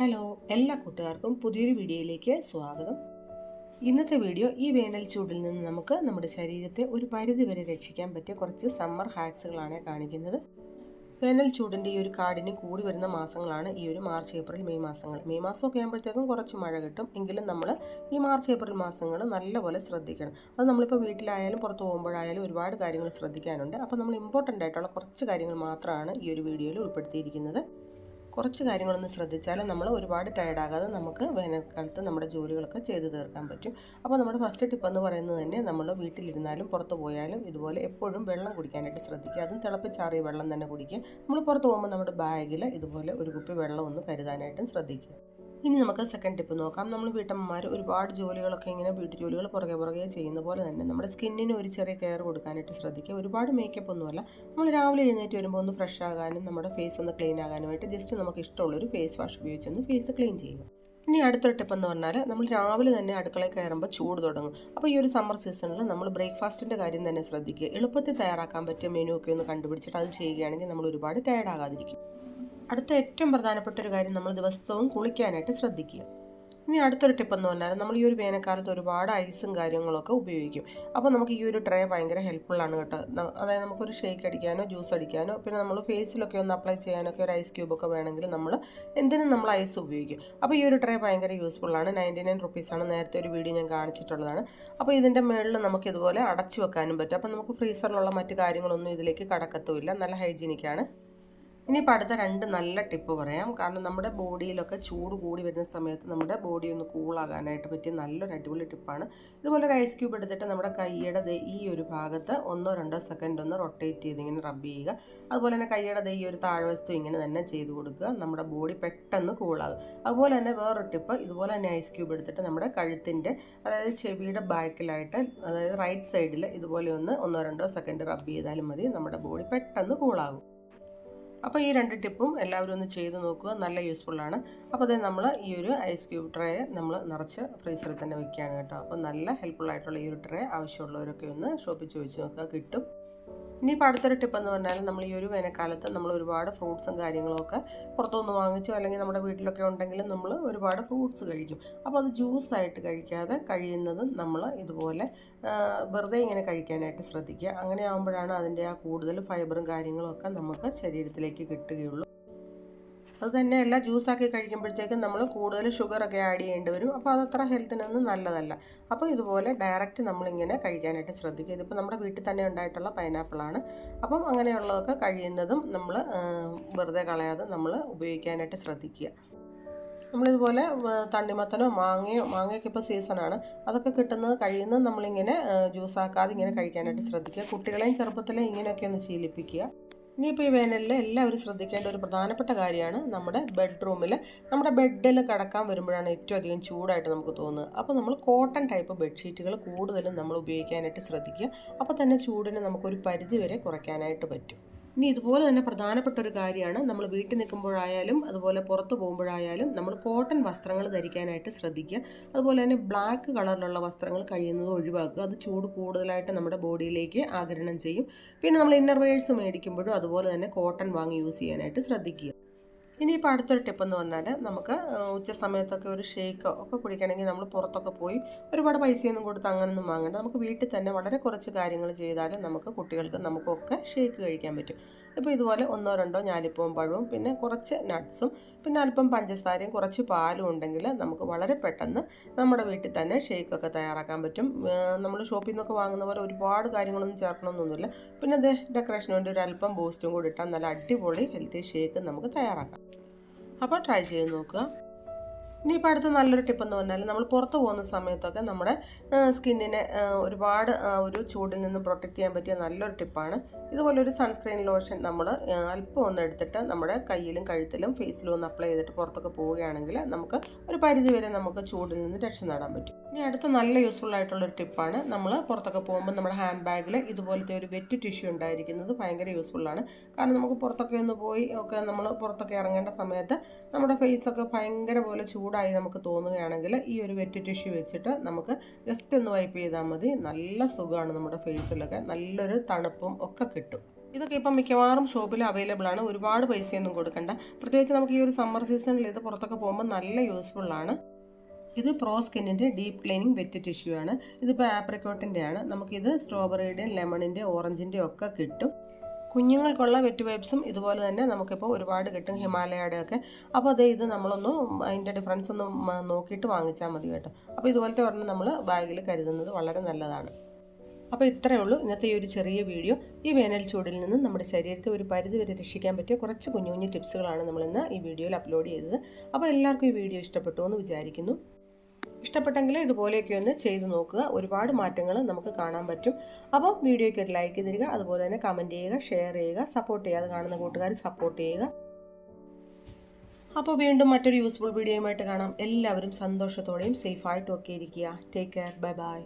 Hello എല്ലാ കൂട്ടുകാർക്കും പുതിയൊരു വീഡിയോയിലേക്ക് സ്വാഗതം. ഇന്നത്തെ വീഡിയോ ഈ വേനൽ ചൂടിൽ നിന്ന് നമുക്ക് നമ്മുടെ ശരീരത്തെ ഒരു പരിധി വരെ രക്ഷിക്കാൻ പറ്റിയ കുറച്ച് സമ്മർ ഹാക്സുകളാണ് കാണിക്കുന്നത്. വേനൽ ചൂടിന്റെ ഈ ഒരു കാടിന് കൂടി വരുന്ന മാസങ്ങളാണ് ഈ ഒരു മാർച്ച് ഏപ്രിൽ മെയ് മാസങ്ങൾ. മെയ് മാസമൊക്കെ ആകുമ്പോഴത്തേക്കും കുറച്ച് മഴ കിട്ടും. എങ്കിലും നമ്മൾ ഈ മാർച്ച് ഏപ്രിൽ മാസങ്ങൾ നല്ലപോലെ ശ്രദ്ധിക്കണം. അത് നമ്മളിപ്പോൾ വീട്ടിലായാലും പുറത്ത് പോകുമ്പോഴായാലും ഒരുപാട് കാര്യങ്ങൾ ശ്രദ്ധിക്കാനുണ്ട്. അപ്പോൾ നമ്മൾ ഇമ്പോർട്ടന്റ് ആയിട്ടുള്ള കുറച്ച് കാര്യങ്ങൾ മാത്രമാണ് ഈ ഒരു വീഡിയോയിൽ ഉൾപ്പെടുത്തിയിരിക്കുന്നത്. കുറച്ച് കാര്യങ്ങളൊന്ന് ശ്രദ്ധിച്ചാൽ നമ്മൾ ഒരുപാട് ടയർഡാകാതെ നമുക്ക് വേനൽക്കാലത്ത് നമ്മുടെ ജോലികളൊക്കെ ചെയ്തു തീർക്കാൻ പറ്റും. അപ്പോൾ നമ്മുടെ ഫസ്റ്റ് ടിപ്പ് എന്ന് പറയുന്നത് തന്നെ നമ്മൾ വീട്ടിലിരുന്നാലും പുറത്ത് പോയാലും ഇതുപോലെ എപ്പോഴും വെള്ളം കുടിക്കാനായിട്ട് ശ്രദ്ധിക്കുക. അതും തിളപ്പിച്ചാറിയ വെള്ളം തന്നെ കുടിക്കുക. നമ്മൾ പുറത്ത് പോകുമ്പോൾ നമ്മുടെ ബാഗിൽ ഇതുപോലെ ഒരു കുപ്പി വെള്ളം ഒന്ന് കരുതാനായിട്ടും ശ്രദ്ധിക്കുക. ഇനി നമുക്ക് സെക്കൻഡ് ടിപ്പ് നോക്കാം. നമ്മൾ വീട്ടമ്മമാർ ഒരുപാട് ജോലികളൊക്കെ ഇങ്ങനെ വീട്ടു ജോലികൾ പുറകെ പുറകെ ചെയ്യുന്ന പോലെ തന്നെ നമ്മുടെ സ്കിന്നിന് ഒരു ചെറിയ കെയർ കൊടുക്കാനായിട്ട് ശ്രദ്ധിക്കുക. ഒരുപാട് മേക്കപ്പ് ഒന്നുമല്ല. നമ്മൾ രാവിലെ എഴുന്നേറ്റ് വരുമ്പോൾ ഒന്ന് ഫ്രഷ് ആകാനും നമ്മുടെ ഫേസ് ഒന്ന് ക്ലീൻ ആകാനുമായിട്ട് ജസ്റ്റ് നമുക്ക് ഇഷ്ടമുള്ളൊരു ഫേസ് വാഷ് ഉപയോഗിച്ചൊന്ന് ഫേസ് ക്ലീൻ ചെയ്യുക. ഇനി അടുത്തൊരു ടിപ്പ് എന്ന് പറഞ്ഞാൽ നമ്മൾ രാവിലെ തന്നെ അടുക്കളയിൽ കയറുമ്പോൾ ചൂട് തുടങ്ങും. അപ്പോൾ ഈ ഒരു സമ്മർ സീസണിൽ നമ്മൾ ബ്രേക്ക്ഫാസ്റ്റിന്റെ കാര്യം തന്നെ ശ്രദ്ധിക്കുക. എളുപ്പത്തിൽ തയ്യാറാക്കാൻ പറ്റിയ മെനു ഒക്കെ ഒന്ന് കണ്ടുപിടിച്ചിട്ട് അത് ചെയ്യുകയാണെങ്കിൽ നമ്മൾ ഒരുപാട് ടയർഡ് ആകാതിരിക്കും. അടുത്ത ഏറ്റവും പ്രധാനപ്പെട്ട ഒരു കാര്യം നമ്മൾ ദിവസവും കുളിക്കാനായിട്ട് ശ്രദ്ധിക്കുക. ഇനി അടുത്തൊരു ടിപ്പ് എന്ന് പറഞ്ഞാൽ നമ്മൾ ഈ ഒരു വേനൽക്കാലത്ത് ഒരുപാട് ഐസും കാര്യങ്ങളൊക്കെ ഉപയോഗിക്കും. അപ്പോൾ നമുക്ക് ഈ ഒരു ട്രേ ഭയങ്കര ഹെൽപ്ഫുള്ളാണ് കേട്ടോ. അതായത് നമുക്കൊരു ഷേക്ക് അടിക്കാനോ ജ്യൂസ് അടിക്കാനോ പിന്നെ നമ്മൾ ഫേസിലൊക്കെ ഒന്ന് അപ്ലൈ ചെയ്യാനൊക്കെ ഒരു ഐസ് ക്യൂബൊക്കെ വേണമെങ്കിൽ നമ്മൾ എന്തിനും നമ്മൾ ഐസ് ഉപയോഗിക്കും. അപ്പോൾ ഈ ഒരു ട്രേ ഭയങ്കര യൂസ്ഫുള്ളാണ് നയന്റി നയൻ റുപ്പീസാണ് നേരത്തെ ഒരു വീഡിയോ ഞാൻ കാണിച്ചിട്ടുള്ളതാണ്. അപ്പോൾ ഇതിന്റെ മുകളിൽ നമുക്ക് ഇതുപോലെ അടച്ചു വെക്കാനും പറ്റും. അപ്പോൾ നമുക്ക് ഫ്രീസറിലുള്ള മറ്റു കാര്യങ്ങളൊന്നും ഇതിലേക്ക് കടക്കത്തുമില്ല. നല്ല ഹൈജീനിക്കാണ് ഇനിയിപ്പോൾ അടുത്ത രണ്ട് നല്ല ടിപ്പ് പറയാം. കാരണം നമ്മുടെ ബോഡിയിലൊക്കെ ചൂട് കൂടി വരുന്ന സമയത്ത് നമ്മുടെ ബോഡി ഒന്ന് കൂളാകാനായിട്ട് പറ്റിയ നല്ലൊരു അടിപൊളി ടിപ്പാണ്. ഇതുപോലെ ഒരു ഐസ് ക്യൂബ് എടുത്തിട്ട് നമ്മുടെ കൈയുടെ ഈ ഒരു ഭാഗത്ത് ഒന്നോ രണ്ടോ സെക്കൻഡ് ഒന്ന് റൊട്ടേറ്റ് ചെയ്ത് ഇങ്ങനെ റബ്ബ് ചെയ്യുക. അതുപോലെ തന്നെ കൈയുടെ ഈ ഒരു താഴ്വസ്തു ഇങ്ങനെ തന്നെ ചെയ്ത് കൊടുക്കുക. നമ്മുടെ ബോഡി പെട്ടെന്ന് കൂളാകും. അതുപോലെ തന്നെ വേറൊരു ടിപ്പ് ഇതുപോലെ തന്നെ ഐസ് ക്യൂബ് എടുത്തിട്ട് നമ്മുടെ കഴുത്തിന്റെ അതായത് ചെവിയുടെ ബാക്കിലായിട്ട് അതായത് റൈറ്റ് സൈഡിൽ ഇതുപോലെ ഒന്ന് ഒന്നോ രണ്ടോ സെക്കൻഡ് റബ്ബ് ചെയ്താലും മതി. നമ്മുടെ ബോഡി പെട്ടെന്ന് കൂളാകും. അപ്പോൾ ഈ രണ്ട് ടിപ്പും എല്ലാവരും ഒന്ന് ചെയ്ത് നോക്കുക. നല്ല യൂസ്ഫുള്ളാണ് അപ്പോൾ അത് നമ്മൾ ഈ ഒരു ഐസ് ക്യൂബ് ട്രേ നമ്മൾ നിറച്ച് ഫ്രീസറിൽ തന്നെ വെക്കുകയാണ് കേട്ടോ. അപ്പോൾ നല്ല ഹെൽപ്ഫുൾ ആയിട്ടുള്ള ഈ ഒരു ട്രേ ആവശ്യമുള്ളവരൊക്കെ ഒന്ന് ഷോപ്പിൽ ചോദിച്ച് നോക്കുക. കിട്ടും. ഇനിയിപ്പോൾ അടുത്തൊരു ടിപ്പെന്ന് പറഞ്ഞാൽ നമ്മൾ ഈ ഒരു വേനൽക്കാലത്ത് നമ്മൾ ഒരുപാട് ഫ്രൂട്ട്സും കാര്യങ്ങളൊക്കെ പുറത്തുനിന്ന് വാങ്ങിച്ചോ അല്ലെങ്കിൽ നമ്മുടെ വീട്ടിലൊക്കെ ഉണ്ടെങ്കിൽ നമ്മൾ ഒരുപാട് ഫ്രൂട്ട്സ് കഴിക്കും. അപ്പോൾ അത് ജ്യൂസായിട്ട് കഴിക്കാതെ കഴിയുന്നത് നമ്മൾ ഇതുപോലെ വെറുതെ ഇങ്ങനെ കഴിക്കാനായിട്ട് ശ്രദ്ധിക്കുക. അങ്ങനെ ആകുമ്പോഴാണ് അതിന്റെ ആ കൂടുതൽ ഫൈബറും കാര്യങ്ങളൊക്കെ നമുക്ക് ശരീരത്തിലേക്ക് കിട്ടുകയുള്ളൂ. അത് തന്നെയല്ല ജ്യൂസാക്കി കഴിക്കുമ്പോഴത്തേക്കും നമ്മൾ കൂടുതൽ ഷുഗറൊക്കെ ആഡ് ചെയ്യേണ്ടി വരും. അപ്പോൾ അതത്ര ഹെൽത്തിനൊന്നും നല്ലതല്ല. അപ്പോൾ ഇതുപോലെ ഡയറക്റ്റ് നമ്മളിങ്ങനെ കഴിക്കാനായിട്ട് ശ്രദ്ധിക്കുക. ഇതിപ്പോൾ നമ്മുടെ വീട്ടിൽ തന്നെ ഉണ്ടായിട്ടുള്ള പൈനാപ്പിളാണ് അപ്പം അങ്ങനെയുള്ളതൊക്കെ കഴിയുന്നതും നമ്മൾ വെറുതെ കളയാതെ നമ്മൾ ഉപയോഗിക്കാനായിട്ട് ശ്രദ്ധിക്കുക. നമ്മളിതുപോലെ തണ്ണിമത്തനോ മാങ്ങയോ മാങ്ങയൊക്കെ ഇപ്പോൾ സീസണാണ് അതൊക്കെ കിട്ടുന്നത് കഴിയുന്നത് നമ്മളിങ്ങനെ ജ്യൂസ് ജ്യൂസാക്കാതെ ഇങ്ങനെ കഴിക്കാനായിട്ട് ശ്രദ്ധിക്കുക. കുട്ടികളെയും ചെറുപ്പത്തിലെ ഇങ്ങനെയൊക്കെ ഒന്ന് ശീലിപ്പിക്കുക. ഇനിയിപ്പോൾ ഈ വേനലിൽ എല്ലാവരും ശ്രദ്ധിക്കേണ്ട ഒരു പ്രധാനപ്പെട്ട കാര്യമാണ് നമ്മുടെ ബെഡ്റൂമിൽ നമ്മുടെ ബെഡിൽ കിടക്കാൻ വരുമ്പോഴാണ് ഏറ്റവും അധികം ചൂടായിട്ട് നമുക്ക് തോന്നുന്നത് അപ്പോൾ നമ്മൾ കോട്ടൺ ടൈപ്പ് ബെഡ്ഷീറ്റുകൾ കൂടുതലും നമ്മൾ ഉപയോഗിക്കാനായിട്ട് ശ്രദ്ധിക്കുക. അപ്പോൾ തന്നെ ചൂടിനെ നമുക്കൊരു പരിധി വരെ കുറയ്ക്കാനായിട്ട് പറ്റും. ഇനി ഇതുപോലെ തന്നെ പ്രധാനപ്പെട്ട ഒരു കാര്യമാണ് നമ്മൾ വീട്ടിൽ നിൽക്കുമ്പോഴായാലും അതുപോലെ പുറത്ത് പോകുമ്പോഴായാലും നമ്മൾ കോട്ടൺ വസ്ത്രങ്ങൾ ധരിക്കാനായിട്ട് ശ്രദ്ധിക്കുക. അതുപോലെ തന്നെ ബ്ലാക്ക് കളറിലുള്ള വസ്ത്രങ്ങൾ കഴിയുന്നത് ഒഴിവാക്കുക. അത് ചൂട് കൂടുതലായിട്ട് നമ്മുടെ ബോഡിയിലേക്ക് ആകരണം ചെയ്യും. പിന്നെ നമ്മൾ ഇന്നർ മേടിക്കുമ്പോഴും അതുപോലെ തന്നെ കോട്ടൺ വാങ്ങി യൂസ് ചെയ്യാനായിട്ട് ശ്രദ്ധിക്കുക. ഇനിയിപ്പോൾ അടുത്തൊരു ടിപ്പ് എന്ന് പറഞ്ഞാൽ നമുക്ക് ഉച്ച സമയത്തൊക്കെ ഒരു ഷേക്കോ ഒക്കെ കുടിക്കണമെങ്കിൽ നമ്മൾ പുറത്തൊക്കെ പോയി ഒരുപാട് പൈസയൊന്നും കൊടുത്ത് അങ്ങനൊന്നും വാങ്ങേണ്ട. നമുക്ക് വീട്ടിൽ തന്നെ വളരെ കുറച്ച് കാര്യങ്ങൾ ചെയ്താൽ നമുക്ക് കുട്ടികൾക്ക് നമുക്കൊക്കെ ഷേക്ക് കഴിക്കാൻ പറ്റും. ഇപ്പോൾ ഇതുപോലെ ഒന്നോ രണ്ടോ ഞാലിപ്പവും പഴവും പിന്നെ കുറച്ച് നട്ട്സും പിന്നെ അല്പം പഞ്ചസാരയും കുറച്ച് പാലും ഉണ്ടെങ്കിൽ നമുക്ക് വളരെ പെട്ടെന്ന് നമ്മുടെ വീട്ടിൽ തന്നെ ഷേക്കൊക്കെ തയ്യാറാക്കാൻ പറ്റും. നമ്മൾ ഷോപ്പിൽ നിന്നൊക്കെ വാങ്ങുന്ന പോലെ ഒരുപാട് കാര്യങ്ങളൊന്നും ചേർക്കണമെന്നൊന്നുമില്ല പിന്നെ അത് ഡെക്കറേഷന് വേണ്ടി ഒരു അല്പം ബൂസ്റ്റും കൂടി ഇട്ടാൽ നല്ല അടിപൊളി ഹെൽത്തി ഷേക്ക് നമുക്ക് തയ്യാറാക്കാം. അപ്പോൾ ട്രൈ ചെയ്ത് നോക്കുക. ഇനി ഇനിയിപ്പോൾ അടുത്ത നല്ലൊരു ടിപ്പ് എന്ന് പറഞ്ഞാൽ നമ്മൾ പുറത്ത് പോകുന്ന സമയത്തൊക്കെ നമ്മുടെ സ്കിന്നിനെ ഒരുപാട് ഒരു ചൂടിൽ നിന്ന് പ്രൊട്ടക്റ്റ് ചെയ്യാൻ പറ്റിയ നല്ലൊരു ടിപ്പാണ് ഇതുപോലെ ഒരു സൺസ്ക്രീൻ ലോഷൻ നമ്മൾ അല്പം ഒന്ന് എടുത്തിട്ട് നമ്മുടെ കയ്യിലും കഴുത്തിലും ഫേസിലും ഒന്ന് അപ്ലൈ ചെയ്തിട്ട് പുറത്തൊക്കെ പോവുകയാണെങ്കിൽ നമുക്ക് ഒരു പരിധി വരെ നമുക്ക് ചൂടിൽ നിന്ന് രക്ഷ നേടാൻ പറ്റും. ഇനി അടുത്ത നല്ല യൂസ്ഫുൾ ആയിട്ടുള്ളൊരു ടിപ്പാണ് നമ്മൾ പുറത്തൊക്കെ പോകുമ്പോൾ നമ്മുടെ ഹാൻഡ് ബാഗിൽ ഇതുപോലത്തെ ഒരു വെറ്റ് ടിഷ്യൂ ഉണ്ടായിരിക്കുന്നത് ഭയങ്കര യൂസ്ഫുള്ളാണ് കാരണം നമുക്ക് പുറത്തൊക്കെ ഒന്ന് പോയി ഒക്കെ നമ്മൾ പുറത്തൊക്കെ ഇറങ്ങേണ്ട സമയത്ത് നമ്മുടെ ഫേസൊക്കെ ഭയങ്കര പോലെ ചൂടായി നമുക്ക് തോന്നുകയാണെങ്കിൽ ഈ ഒരു വെറ്റ് ടിഷ്യൂ വെച്ചിട്ട് നമുക്ക് ജസ്റ്റ് ഒന്ന് വൈപ്പ് ചെയ്താൽ മതി. നല്ല സുഖമാണ് നമ്മുടെ ഫേസിലൊക്കെ നല്ലൊരു തണുപ്പും ഒക്കെ കിട്ടും. ഇതൊക്കെ ഇപ്പം മിക്കവാറും ഷോപ്പിൽ അവൈലബിൾ ആണ്. ഒരുപാട് പൈസയൊന്നും കൊടുക്കണ്ട. പ്രത്യേകിച്ച് നമുക്ക് ഈ ഒരു സമ്മർ സീസണിൽ ഇത് പുറത്തൊക്കെ പോകുമ്പോൾ നല്ല യൂസ്ഫുൾ ആണ്. ഇത് പ്രോ സ്കിന്നിന്റെ ഡീപ്പ് ക്ലീനിങ് വെറ്റ് ടിഷ്യൂ ആണ്. ഇതിപ്പോൾ ആപ്രിക്കോട്ടിന്റെ ആണ്. നമുക്കിത് സ്ട്രോബെറിയുടെ ലെമണിന്റെ ഓറഞ്ചിന്റെ ഒക്കെ കിട്ടും. കുഞ്ഞുങ്ങൾക്കുള്ള വെറ്റ് വൈപ്സും ഇതുപോലെ തന്നെ നമുക്കിപ്പോൾ ഒരുപാട് കിട്ടും ഹിമാലയയുടെ ഒക്കെ അപ്പോൾ അതേ ഇത് നമ്മളൊന്ന് അതിന്റെ ഡിഫറൻസ് ഒന്ന് നോക്കിയിട്ട് വാങ്ങിച്ചാൽ മതി കേട്ടോ. അപ്പോൾ ഇതുപോലത്തെ ഒരെണ്ണം നമ്മൾ ബാഗിൽ കരുതുന്നത് വളരെ നല്ലതാണ്. അപ്പോൾ ഇത്രയേ ഉള്ളൂ ഇന്നത്തെ ഈ ഒരു ചെറിയ വീഡിയോ. ഈ വേനൽ ചൂടിൽ നിന്ന് നമ്മുടെ ശരീരത്തെ ഒരു പരിധി വരെ രക്ഷിക്കാൻ പറ്റിയ കുറച്ച് കുഞ്ഞു കുഞ്ഞു ടിപ്സുകളാണ് നമ്മളിന്ന് ഈ വീഡിയോയിൽ അപ്ലോഡ് ചെയ്തത്. അപ്പോൾ എല്ലാവർക്കും ഈ വീഡിയോ ഇഷ്ടപ്പെട്ടു എന്ന് വിചാരിക്കുന്നു. ഇഷ്ടപ്പെട്ടെങ്കിൽ ഇതുപോലെയൊക്കെ ഒന്ന് ചെയ്തു നോക്കുക. ഒരുപാട് മാറ്റങ്ങൾ നമുക്ക് കാണാൻ പറ്റും. അപ്പോൾ വീഡിയോയ്ക്ക് ഒരു ലൈക്ക് തരിക അതുപോലെ തന്നെ കമന്റ് ചെയ്യുക ഷെയർ ചെയ്യുക സപ്പോർട്ട് ചെയ്യുക. അത് കാണുന്ന കൂട്ടുകാർ സപ്പോർട്ട് ചെയ്യുക. അപ്പോൾ വീണ്ടും മറ്റൊരു യൂസ്ഫുൾ വീഡിയോയുമായിട്ട് കാണാം. എല്ലാവരും സന്തോഷത്തോടെയും സേഫായിട്ടും ഒക്കെ ഇരിക്കുക. Take care bye bye